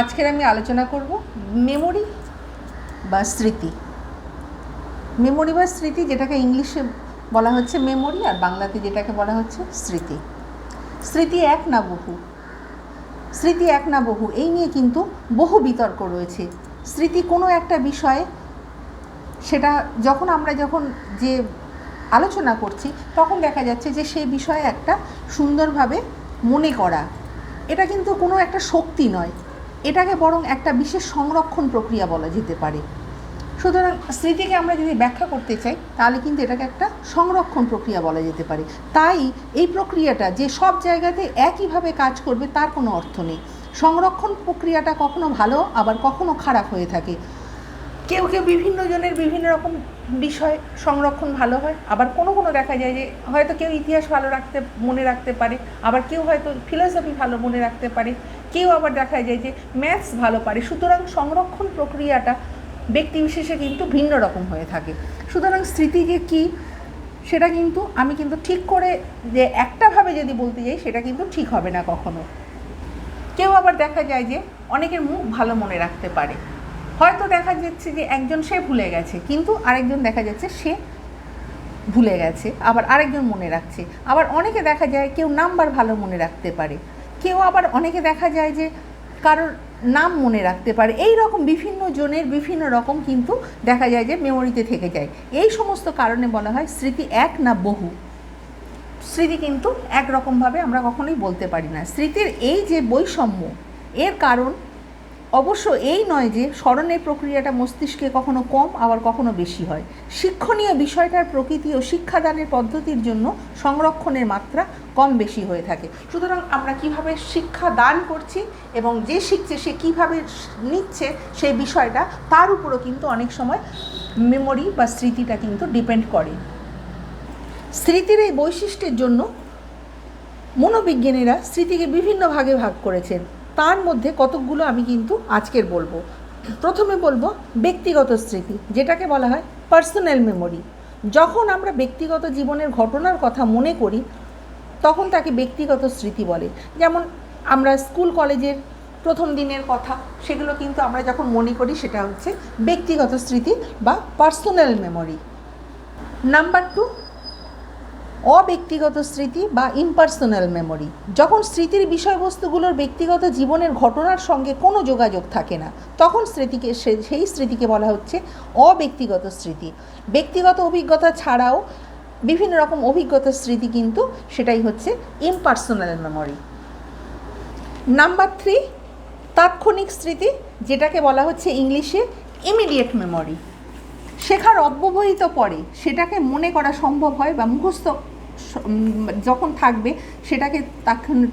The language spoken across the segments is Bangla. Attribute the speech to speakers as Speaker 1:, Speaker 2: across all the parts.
Speaker 1: আজকের আমি আলোচনা করব মেমোরি বা স্মৃতি। মেমোরি বা স্মৃতি যেটাকে ইংলিশে বলা হচ্ছে মেমোরি আর বাংলাতে যেটাকে বলা হচ্ছে স্মৃতি। স্মৃতি এক না বহু। স্মৃতি এক না বহু, এই নিয়ে কিন্তু বহু বিতর্ক রয়েছে। স্মৃতি কোনো একটা বিষয়ে সেটা যখন আমরা যখন যে আলোচনা করছি, তখন দেখা যাচ্ছে যে সেই বিষয়ে একটা সুন্দরভাবে মনে করা, এটা কিন্তু কোনো একটা শক্তি নয়। এটাকে বরং একটা বিশেষ সংরক্ষণ প্রক্রিয়া বলা যেতে পারে। সুতরাং স্মৃতিকে আমরা যদি ব্যাখ্যা করতে চাই, তাহলে কিন্তু এটাকে একটা সংরক্ষণ প্রক্রিয়া বলা যেতে পারে। তাই এই প্রক্রিয়াটা যে সব জায়গাতে একইভাবে কাজ করবে, তার কোনো অর্থ নেই। সংরক্ষণ প্রক্রিয়াটা কখনো ভালো, আবার কখনো খারাপ হয়ে থাকে। কেউ কেউ বিভিন্ন জনের বিভিন্ন রকম বিষয় সংরক্ষণ ভালো হয়। আবার কোনো কোনো দেখা যায় যে হয়তো কেউ ইতিহাস ভালো রাখতে, মনে রাখতে পারে, আবার কেউ হয়তো ফিলোসফি ভালো মনে রাখতে পারে, কেউ আবার দেখা যায় যে ম্যাথস ভালো পারে। সুতরাং সংরক্ষণ প্রক্রিয়াটা ব্যক্তি বিশেষে কিন্তু ভিন্ন রকম হয়ে থাকে। সুতরাং স্মৃতি যে কী, সেটা কিন্তু আমি কিন্তু ঠিক করে যে একটাভাবে যদি বলতে যাই, সেটা কিন্তু ঠিক হবে না কখনো। কেউ আবার দেখা যায় যে অনেকের মুখ ভালো মনে রাখতে পারে। হয়তো দেখা যাচ্ছে যে একজন সে ভুলে গেছে, কিন্তু আরেকজন দেখা যাচ্ছে সে ভুলে গেছে, আবার আরেকজন মনে রাখছে। আবার অনেকে দেখা যায় কেউ নাম্বার ভালো মনে রাখতে পারে, কেউ আবার অনেকে দেখা যায় যে কারোর নাম মনে রাখতে পারে। এই রকম বিভিন্ন জনের বিভিন্ন রকম কিন্তু দেখা যায় যে মেমোরিতে থেকে যায়। এই সমস্ত কারণে বলা হয় স্মৃতি এক না বহু। স্মৃতি কিন্তু একরকমভাবে আমরা কখনোই বলতে পারি না। স্মৃতির এই যে বৈষম্য, এর কারণ অবশ্য এই নয় যে স্মরণের প্রক্রিয়াটা মস্তিষ্কে কখনো কম, আবার কখনো বেশি হয়। শিক্ষণীয় বিষয়টার প্রকৃতি ও শিক্ষাদানের পদ্ধতির জন্য সংরক্ষণের মাত্রা কম বেশি হয়ে থাকে। সুতরাং আমরা কীভাবে শিক্ষা দান করছি এবং যে শিখছে সে কীভাবে নিচ্ছে সেই বিষয়টা, তার উপরও কিন্তু অনেক সময় মেমোরি বা স্মৃতিটা কিন্তু ডিপেন্ড করে। স্মৃতির এই বৈশিষ্ট্যের জন্য মনোবিজ্ঞানীরা স্মৃতিকে বিভিন্ন ভাগে ভাগ করেছেন। তার মধ্যে কতকগুলো আমি কিন্তু আজকের বলব। প্রথমে বলব ব্যক্তিগত স্মৃতি, যেটাকে বলা হয় পার্সোনাল মেমোরি যখন আমরা ব্যক্তিগত জীবনের ঘটনার কথা মনে করি, তখন তাকে ব্যক্তিগত স্মৃতি বলে। যেমন আমরা স্কুল কলেজের প্রথম দিনের কথা, সেগুলো কিন্তু আমরা যখন মনে করি, সেটা হচ্ছে ব্যক্তিগত স্মৃতি বা পার্সোনাল মেমোরি নাম্বার টু অব্যক্তিগত স্মৃতি বা ইম্পার্সোনাল মেমোরি যখন স্মৃতির বিষয়বস্তুগুলোর ব্যক্তিগত জীবনের ঘটনার সঙ্গে কোনো যোগাযোগ থাকে না, তখন স্মৃতিকে সেই স্মৃতিকে বলা হচ্ছে অব্যক্তিগত স্মৃতি। ব্যক্তিগত অভিজ্ঞতা ছাড়াও বিভিন্ন রকম অভিজ্ঞতার স্মৃতি কিন্তু সেটাই হচ্ছে ইম্পার্সোনাল মেমোরি নাম্বার থ্রি তাৎক্ষণিক স্মৃতি, যেটাকে বলা হচ্ছে ইংলিশে ইমিডিয়েট মেমোরি শেখার অব্যবহিত পরে সেটাকে মনে করা সম্ভব হয় বা মুখস্থ যখন থাকবে সেটাকে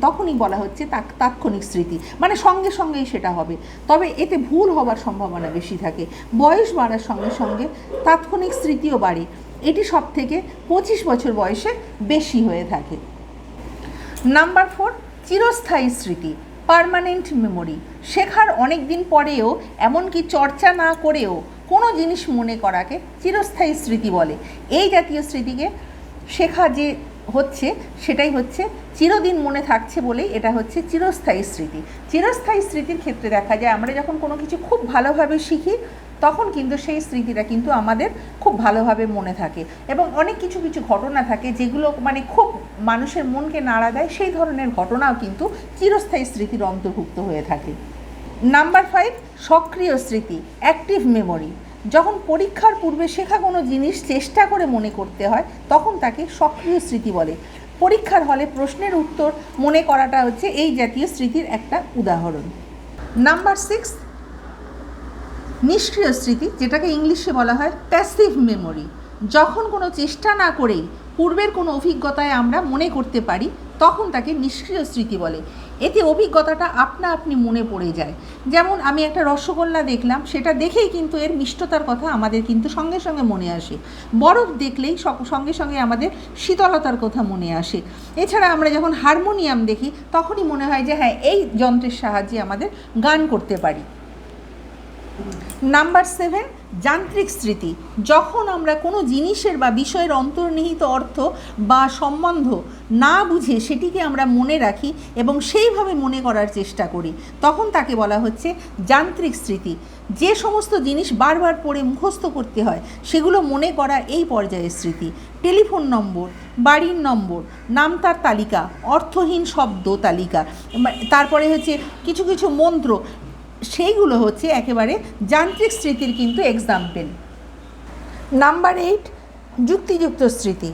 Speaker 1: তখনই বলা হচ্ছে তাৎক্ষণিক স্মৃতি। মানে সঙ্গে সঙ্গেই সেটা হবে। তবে এতে ভুল হবার সম্ভাবনা বেশি থাকে। বয়স বাড়ার সঙ্গে সঙ্গে তাৎক্ষণিক স্মৃতিও বাড়ে। এটি সব থেকে পঁচিশ বছর বয়সে বেশি হয়ে থাকে। নাম্বার ফোর, চিরস্থায়ী স্মৃতি, পার্মানেন্ট মেমোরি। শেখার অনেক দিন পরেও, এমনকি চর্চা না করেও কোনো জিনিস মনে করাকে চিরস্থায়ী স্মৃতি বলে। এই জাতীয় স্মৃতিকে শেখা যে হচ্ছে, সেটাই হচ্ছে চিরদিন মনে থাকছে বলেই এটা হচ্ছে চিরস্থায়ী স্মৃতি। চিরস্থায়ী স্মৃতির ক্ষেত্রে দেখা যায় আমরা যখন কোনো কিছু খুব ভালোভাবে শিখি, তখন কিন্তু সেই স্মৃতিটা কিন্তু আমাদের খুব ভালোভাবে মনে থাকে এবং অনেক কিছু কিছু ঘটনা থাকে যেগুলো মানে খুব মানুষের মনকে নাড়া দেয়, সেই ধরনের ঘটনাও কিন্তু চিরস্থায়ী স্মৃতির অন্তর্ভুক্ত হয়ে থাকে। নাম্বার ফাইভ সক্রিয় স্মৃতি অ্যাক্টিভ মেমোরি যখন পরীক্ষার পূর্বে শেখা কোনো জিনিস চেষ্টা করে মনে করতে হয়, তখন তাকে সক্রিয় স্মৃতি বলে। পরীক্ষার হলে প্রশ্নের উত্তর মনে করাটা হচ্ছে এই জাতীয় স্মৃতির একটা উদাহরণ। নাম্বার সিক্স নিষ্ক্রিয় স্মৃতি, যেটাকে ইংলিশে বলা হয় প্যাসিভ মেমোরি যখন কোনো চেষ্টা না করেই পূর্বের কোনো অভিজ্ঞতায় আমরা মনে করতে পারি, তখন তাকে নিষ্ক্রিয় স্মৃতি বলে। এতে অভিজ্ঞতাটা আপনা আপনি মনে পড়ে যায়। যেমন আমি একটা রসগোল্লা দেখলাম, সেটা দেখেই কিন্তু এর মিষ্টতার কথা আমাদের কিন্তু সঙ্গে সঙ্গে মনে আসে। বরফ দেখলেই সঙ্গে সঙ্গে আমাদের শীতলতার কথা মনে আসে। এছাড়া আমরা যখন হারমোনিয়াম দেখি, তখনই মনে হয় যে হ্যাঁ এই যন্ত্রের সাহায্যে আমাদের গান করতে পারি। নাম্বার সেভেন যান্ত্রিক স্মৃতি, যখন আমরা কোনো জিনিসের বা বিষয়ের অন্তর্নিহিত অর্থ বা সম্বন্ধ না বুঝে সেটিকে আমরা মনে রাখি এবং সেইভাবে মনে করার চেষ্টা করি, তখন তাকে বলা হচ্ছে যান্ত্রিক স্মৃতি। যে সমস্ত জিনিস বারবার পড়ে মুখস্থ করতে হয়, সেগুলো মনে করা এই পর্যায়ের স্মৃতি। টেলিফোন নম্বর, বাড়ির নম্বর নামতার তালিকা, অর্থহীন শব্দ তালিকা, তারপরে হচ্ছে কিছু কিছু মন্ত্র সেইগুলো হচ্ছে একেবারে যান্ত্রিক স্মৃতির কিন্তু এক্সাম্পল নাম্বার এইট যুক্তিযুক্ত স্মৃতি,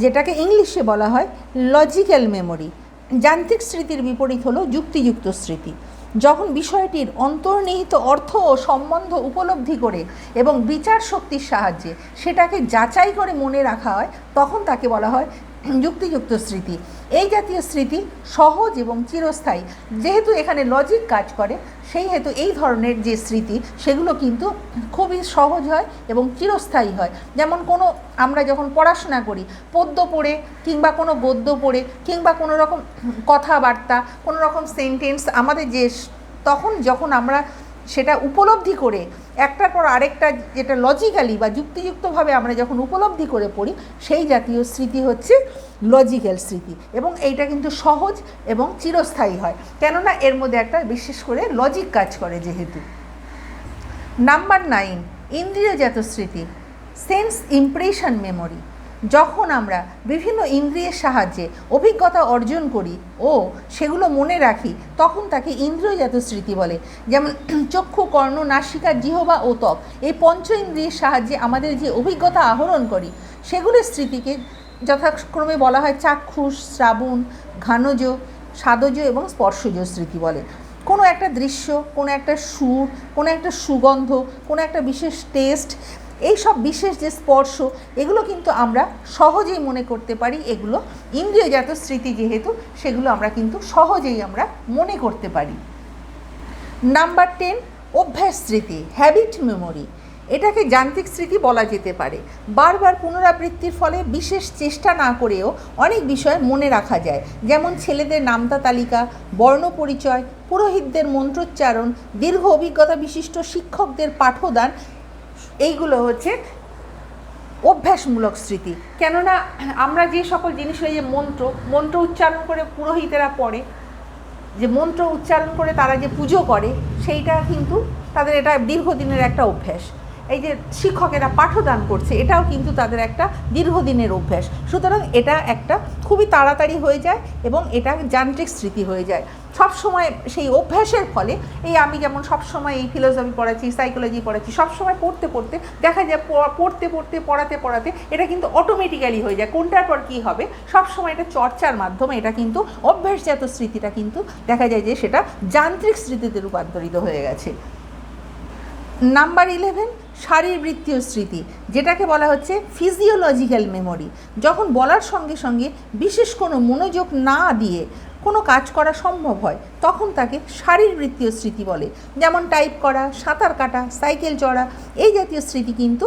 Speaker 1: যেটাকে ইংলিশে বলা হয় লজিক্যাল মেমোরি যান্ত্রিক স্মৃতির বিপরীত হলো যুক্তিযুক্ত স্মৃতি, যখন বিষয়টির অন্তর্নিহিত অর্থ ও সম্বন্ধ উপলব্ধি করে এবং বিচার শক্তির সাহায্যে সেটাকে যাচাই করে মনে রাখা হয়, তখন তাকে বলা হয় যুক্তিযুক্ত স্মৃতি। এই জাতীয় স্মৃতি সহজ এবং চিরস্থায়ী। যেহেতু এখানে লজিক কাজ করে, সেই হেতু এই ধরনের যে স্মৃতি, সেগুলো কিন্তু খুবই সহজ হয় এবং চিরস্থায়ী হয়। যেমন কোনো, আমরা যখন পড়াশোনা করি, পদ্য পড়ে কিংবা কোনো গদ্য পড়ে কিংবা কোনো রকম কথাবার্তা, কোনো রকম সেন্টেন্স আমাদের যে তখন যখন আমরা সেটা উপলব্ধি করে একটার পর আরেকটা যেটা লজিক্যালি বা যুক্তিযুক্তভাবে আমরা যখন উপলব্ধি করে পড়ি, সেই জাতীয় স্মৃতি হচ্ছে লজিক্যাল স্মৃতি এবং এইটা কিন্তু সহজ এবং চিরস্থায়ী হয়। কেননা এর মধ্যে একটা বিশেষ করে লজিক কাজ করে যেহেতু। নাম্বার নাইন ইন্দ্রিয়জাত স্মৃতি সেন্স ইমপ্রেশন মেমোরি যখন আমরা বিভিন্ন ইন্দ্রিয়ের সাহায্যে অভিজ্ঞতা অর্জন করি ও সেগুলো মনে রাখি, তখন তাকে ইন্দ্রিয়জাত স্মৃতি বলে। যেমন চক্ষু, কর্ণ, নাসিকা, জিহবা ও ত্বক এই পঞ্চ ইন্দ্রিয়ের সাহায্যে আমাদের যে অভিজ্ঞতা আহরণ করি, সেগুলির স্মৃতিকে যথাক্রমে বলা হয় চাক্ষুষ, শ্রাবণ, ঘানজ স্বাদজ এবং স্পর্শজ স্মৃতি বলে। কোনো একটা দৃশ্য, কোনো একটা সুর, কোনো একটা সুগন্ধ, কোনো একটা বিশেষ টেস্ট এই সব বিশেষ যে স্পর্শ, এগুলো কিন্তু আমরা সহজেই মনে করতে পারি, এগুলো ইন্দ্রিয়জাত স্মৃতি যেহেতু, সেগুলো আমরা কিন্তু সহজেই আমরা মনে করতে পারি। নাম্বার টেন অভ্যাস স্মৃতি হ্যাবিট মেমোরি এটাকে যান্ত্রিক স্মৃতি বলা যেতে পারে। বারবার পুনরাবৃত্তির ফলে বিশেষ চেষ্টা না করেও অনেক বিষয় মনে রাখা যায়। যেমন ছেলেদের নামতা তালিকা, বর্ণ পরিচয়, পুরোহিতদের মন্ত্রোচ্চারণ, দীর্ঘ অভিজ্ঞতা বিশিষ্ট শিক্ষকদের পাঠদান এইগুলো হচ্ছে অভ্যাসমূলক স্মৃতি। কেননা আমরা যে সকল জিনিস হয়ে যে মন্ত্র মন্ত্র উচ্চারণ করে পুরোহিতেরা পড়ে, যে মন্ত্র উচ্চারণ করে তারা যে পুজো করে, সেইটা কিন্তু তাদের এটা দীর্ঘদিনের একটা অভ্যাস। এই যে শিক্ষকেরা পাঠদান করছে, এটাও কিন্তু তাদের একটা দীর্ঘদিনের অভ্যাস। সুতরাং এটা একটা খুবই তাড়াতাড়ি হয়ে যায় এবং এটা যান্ত্রিক স্মৃতি হয়ে যায়। সব সময় সেই অভ্যাসের ফলে এই আমি যেমন সব সময় এই ফিলোসফি পড়াচ্ছি সাইকোলজি পড়াচ্ছি সব সময় পড়তে পড়তে দেখা যায় পড়তে পড়তে, পড়াতে পড়াতে এটা কিন্তু অটোমেটিক্যালি হয়ে যায়। কোনটার পর কী হবে? সব সময় এটা চর্চার মাধ্যমে এটা কিন্তু অভ্যাসজাত স্মৃতিটা কিন্তু দেখা যায় যে সেটা যান্ত্রিক স্মৃতিতে রূপান্তরিত হয়ে গেছে। নাম্বার ইলেভেন শারীরবৃত্তীয় স্মৃতি, যেটাকে বলা হচ্ছে ফিজিওলজিক্যাল মেমোরি যখন বলার সঙ্গে সঙ্গে বিশেষ কোনো মনোযোগ না দিয়ে কোনো কাজ করা সম্ভব হয়, তখন তাকে শারীরবৃত্তীয় স্মৃতি বলে। যেমন টাইপ করা, সাঁতার কাটা, সাইকেল চড়া, এই জাতীয় স্মৃতি কিন্তু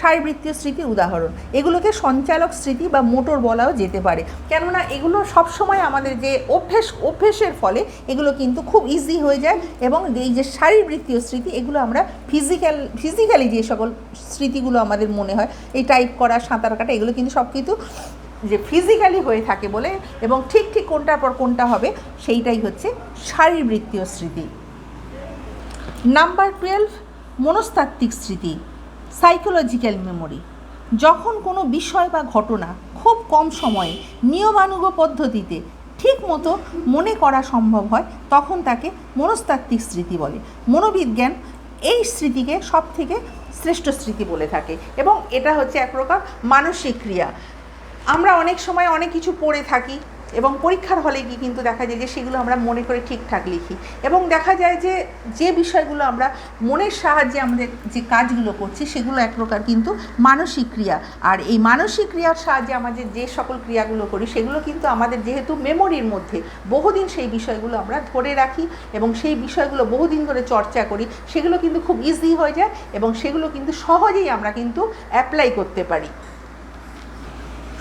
Speaker 1: শারীরবৃত্তীয় স্মৃতি উদাহরণ। এগুলোকে সঞ্চালক স্মৃতি বা মোটর বলাও যেতে পারে। কেননা এগুলো সবসময় আমাদের যে অভ্যেস, অভ্যেসের ফলে এগুলো কিন্তু খুব ইজি হয়ে যায় এবং এই যে শারীরবৃত্তীয় স্মৃতি, এগুলো আমরা ফিজিক্যাল ফিজিক্যালি যে সকল স্মৃতিগুলো আমাদের মনে হয়, এই টাইপ করা, সাঁতার কাটা, এগুলো কিন্তু সব কিছু যে ফিজিক্যালি হয়ে থাকে বলে এবং ঠিক ঠিক কোনটার পর কোনটা হবে, সেইটাই হচ্ছে শারীরবৃত্তীয় স্মৃতি। নাম্বার টুয়েলভ মনস্তাত্ত্বিক স্মৃতি। সাইকোলজিক্যাল মেমোরি যখন কোনো বিষয় বা ঘটনা খুব কম সময়ে নিয়মানুগ পদ্ধতিতে ঠিক মতো মনে করা সম্ভব হয়, তখন তাকে মনস্তাত্ত্বিক স্মৃতি বলে। মনোবিজ্ঞান এই স্মৃতিকে সব থেকে শ্রেষ্ঠ স্মৃতি বলে থাকে এবং এটা হচ্ছে এক প্রকার মানসিক ক্রিয়া। আমরা অনেক সময় অনেক কিছু পড়ে থাকি এবং পরীক্ষার হলে গিয়ে কিন্তু দেখা যায় যে সেগুলো আমরা মনে করে ঠিকঠাক লিখি। এবং দেখা যায় যে যে বিষয়গুলো আমরা মনের সাহায্যে আমাদের যে কাজগুলো করছি, সেগুলো এক প্রকার কিন্তু মানসিক ক্রিয়া। আর এই মানসিক ক্রিয়ার সাহায্যে আমাদের যে সকল ক্রিয়াগুলো করি, সেগুলো কিন্তু আমাদের যেহেতু মেমোরির মধ্যে, বহুদিন সেই বিষয়গুলো আমরা ধরে রাখি এবং সেই বিষয়গুলো বহুদিন ধরে চর্চা করি, সেগুলো কিন্তু খুব ইজি হয়ে যায় এবং সেগুলো কিন্তু সহজেই আমরা কিন্তু অ্যাপ্লাই করতে পারি।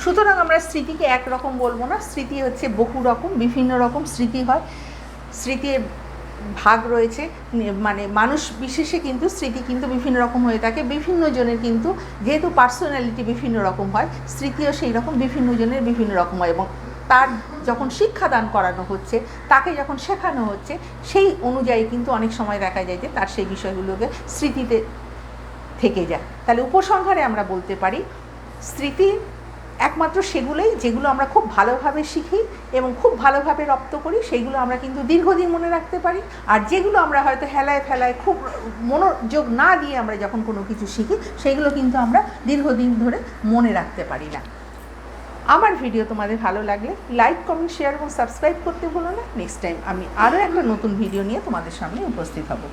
Speaker 1: সুতরাং আমরা স্মৃতিকে একরকম বলব না। স্মৃতি হচ্ছে বহু রকম, বিভিন্ন রকম স্মৃতি হয়। স্মৃতির ভাগ রয়েছে। মানে মানুষ বিশেষে কিন্তু স্মৃতি কিন্তু বিভিন্ন রকম হয়ে থাকে। বিভিন্ন জনের কিন্তু যেহেতু পার্সোনালিটি বিভিন্ন রকম হয়, স্মৃতিও সেই রকম বিভিন্ন জনের বিভিন্ন রকম হয় এবং তার যখন শিক্ষাদান করানো হচ্ছে, তাকে যখন শেখানো হচ্ছে, সেই অনুযায়ী কিন্তু অনেক সময় দেখা যায় যে তার সেই বিষয়গুলোকে স্মৃতিতে থেকে যায়। তাহলে উপসংহারে আমরা বলতে পারি, স্মৃতি একমাত্র সেগুলোই যেগুলো আমরা খুব ভালোভাবে শিখি এবং খুব ভালোভাবে রপ্ত করি সেইগুলো আমরা কিন্তু দীর্ঘদিন মনে রাখতে পারি। আর যেগুলো আমরা হয়তো হেলায় ফেলায় খুব মনোযোগ না দিয়ে আমরা যখন কোনো কিছু শিখি সেইগুলো কিন্তু আমরা দীর্ঘদিন ধরে মনে রাখতে পারি না। আমার ভিডিও তোমাদের ভালো লাগলে লাইক, কমেন্ট, শেয়ার এবং সাবস্ক্রাইব করতে ভুলো না। নেক্সট টাইম আমি আরও একটা নতুন ভিডিও নিয়ে তোমাদের সামনে উপস্থিত হব।